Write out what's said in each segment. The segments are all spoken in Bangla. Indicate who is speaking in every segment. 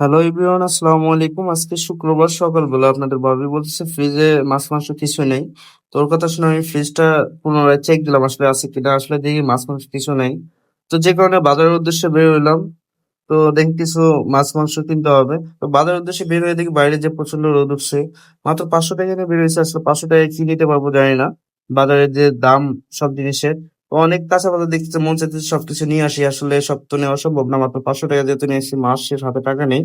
Speaker 1: হ্যালো এভরিওয়ান আসসালামু আলাইকুম আজকে শুক্রবার, সকালবেলা আপনাদের ভাবি বলতেছে ফ্রিজে মাছ মাংস কিছু নেই। তোর কথা শুনে আমি ফ্রিজটা পুনরায় চেক দিলাম, আসলে আছে কিনা, আসলে দেখি মাছ মাংস কিছু নেই। তো যে কারণে বাজারের উদ্দেশ্যে বের হইলাম। তো দেখি কিছু মাছ মাংস কিনতে হবে। তো বাজারের উদ্দেশ্যে বের হয়ে দেখি বাইরে যে প্রচণ্ড রোদ উঠছে, মাত্র পাঁচশো টাকা বের হয়েছে। আসলে পাঁচশো টাকায় কি নিতে পারব জানি না। বাজারের যে দাম, সব জিনিসের। অনেক কাঁচা বাজার দেখতে মন চাইতেছে সবকিছু নিয়ে আসি। আসলে সব তো নেওয়া সম্ভব না, মাত্র পাঁচশো টাকা যেহেতু নিয়ে আসি, মাস শেষ, হাতে টাকা নেই।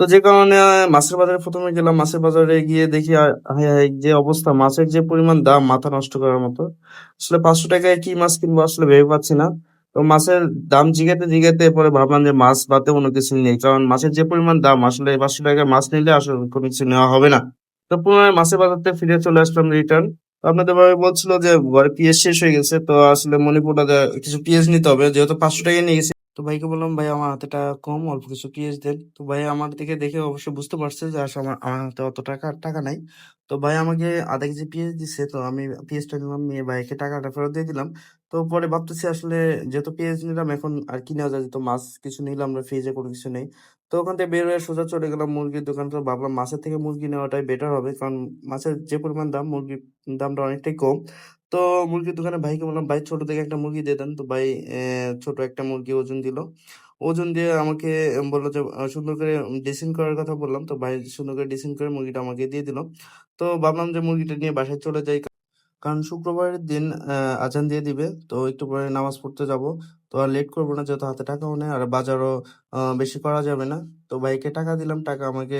Speaker 1: তো যে কারণে মাছের বাজারে প্রথমে গেলাম, মাছের বাজারে গিয়ে দেখি যে অবস্থা, মাছের যে পরিমাণ দাম, মাথা নষ্ট করার মতো। আসলে পাঁচশো টাকায় কি মাছ কিনবো আসলে ভেবে পাচ্ছি না। তো মাছের দাম জিগাতে জিগাতে পরে ভাবলাম যে মাছ বাদে অন্য কিছু নেই, কারণ মাছের যে পরিমাণ দাম, আসলে পাঁচশো টাকায় মাছ নিলে আসলে কোনো কিছু নেওয়া হবে না। তো পুনরায় মাছের বাজারতে ফিরে চলে আসলাম রিটার্ন আপনাদের ভাবে বলছিল যে ঘরে পিএস শেষ হয়ে গেছে, তো আসলে মণিপুরটা কিছু পিএস নিতে হবে, যেহেতু পাঁচশো টাকা নিয়ে গেছে। তো ভাইকে বললাম, ভাই, আমার হাতে টাকা কম, অল্প কিছু পিএস দেন। তো ভাই আমার দিকে দেখে অবশ্যই বুঝতে পারছে যে আসলে আমার আমার হাতে অত টাকা টাকা নাই। তো ভাই আমাকে আধা কেজি পিএস দিছে, তো আমি পিএসটা নিলাম মেয়ে ভাইকে টাকাটা ফেরত দিয়ে দিলাম। তো পরে ভাবতেছি আসলে যেহেতু পেঁয়াজ নিলাম, এখন আর কি নেওয়া যায়? তো মাছ কিছু নিলাম না ফ্রিজে কোনো কিছু নেই। তো ওখান থেকে বের হয়ে সোজা চলে গেলাম মুরগির দোকান। তো ভাবলাম মাছের থেকে মুরগি নেওয়াটাই বেটার হবে, কারণ মাছের যে পরিমাণ দাম, মুরগির দামটা অনেকটাই কম। তো মুরগির দোকানে ভাইকে বললাম, ভাই, ছোট থেকে একটা মুরগি দিয়ে দেন। তো ভাই ছোট একটা মুরগি ওজন দিল। ওজন দিয়ে আমাকে বলল যে সুন্দর করে ড্রেসিং করার কথা বললাম। তো ভাই সুন্দর করে ড্রেসিং করে মুরগিটা আমাকে দিয়ে দিল। তো ভাবলাম যে মুরগিটা নিয়ে বাসায় চলে যাই। কারণ শুক্রবারের দিন আজান দিয়ে দিবে, তো একটু পরে নামাজ পড়তে যাব। তো আর লেট করব না যেহেতু হাতে টাকাও নেই, আর বাজারও বেশি করা যাবে না। তো ভাইকে টাকা দিলাম, টাকা আমাকে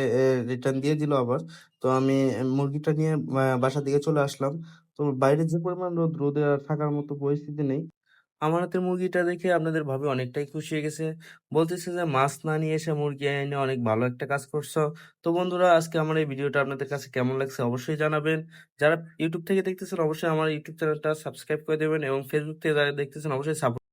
Speaker 1: রিটার্ন দিয়ে দিল আবার। তো আমি মুরগিটা নিয়ে বাসার দিকে চলে আসলাম। তো বাইরে যে পরিমাণ রোদ, রোদে আর থাকার মতো পরিস্থিতি নেই। আমার হাতের মুরগিটা দেখে আপনাদের ভাবে অনেকটাই খুশি হয়ে গেছে। বলতেছে যে, মাছ না নিয়ে এসে মুরগি এনে অনেক ভালো একটা কাজ করছ। তো বন্ধুরা, আজকে আমার এই ভিডিওটা আপনাদের কাছে কেমন লাগছে অবশ্যই জানাবেন। যারা ইউটিউব থেকে দেখতেছেন, অবশ্যই আমার ইউটিউব চ্যানেলটা সাবস্ক্রাইব করে দেবেন এবং ফেসবুক থেকে যারা দেখতেছেন, অবশ্যই সাপোর্ট